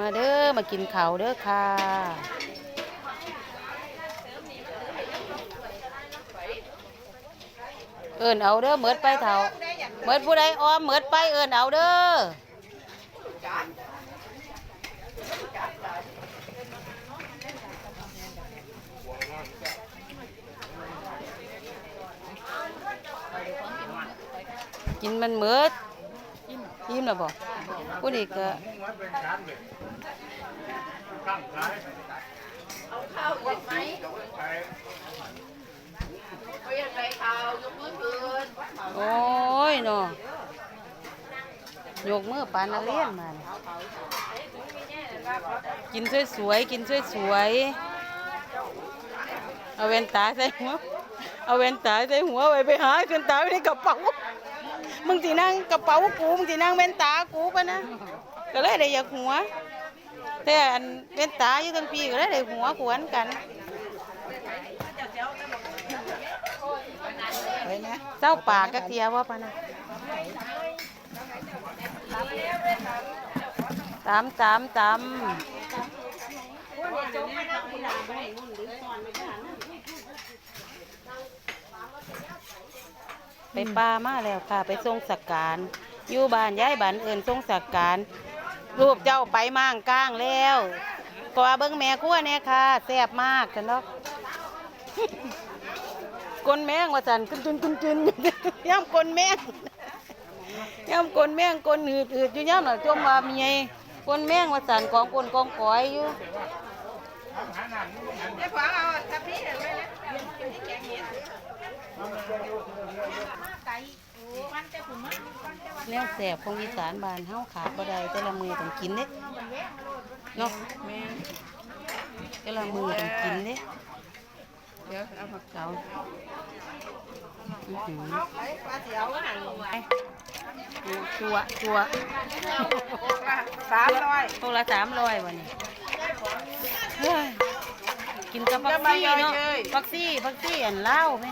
มาเด้อมากินเขาเด้อค่ะ เอินเอาเด้อเมิดไปเท่าเมิดผู้ใดออมเมิดไปเอินเอาเด้อกินมันเมิด ยิ้มแล้วบอกผู้นี้ก็โอ้ยเนาะยกมือปานนักเรียนมานี่กินสวยๆกินสวยๆเอาแว่นตาใส่หัว เอาแว่นตาใส่หัวไว้ไปหาขึ้นตาไว้ในกระเป๋า มึงสินั่งกระเป๋ากูมึงสินั่งแว่นตากูปะนะ ก็เลยได้อยากหัว แต่อันแว่นตาอยู่ทั้งปีก็เลยได้หัวขวนกันเจ้าปากกะเทียว่าปะนะตามตามตาม ไปป่ามาแล้วค่ะ ไปทรงสักการอยู่บ้านย้ายบ้านเอินทรงสักการรูปเจ้าไปมั่งก้างแล้วเพราะว่าเบิ้งแม่ครัวเนี่ยค่ะแซ่บมากกันเนาะกลนแมงว่าสันขึ้นจุนขึ้นจุนย่ำกลนแมงย่ำกลนแมงกลนหืดหืดอยู่ย่ำหน่อยจมว่ามีไงกลนแมงว่าสันกองกลนกองก้อยอยู่ ไอ้ขวางเอาทับพี่เห็นไหมนะที่แกงเห็ด แนวแสบของอีสานบานเฮาขาดบ่ได้แต่ละมือต้องกินเด้เนาะแม่นแต่ละมือต้องกินเด้เดี๋ยวเอาผักเจ้าไปปลาเสียวหันชัวชัวสามร้อยพวกละสามร้อยวันนี้กินกับฟักซี่เนาะฟักซี่ฟักซี่อันเหล้าไหม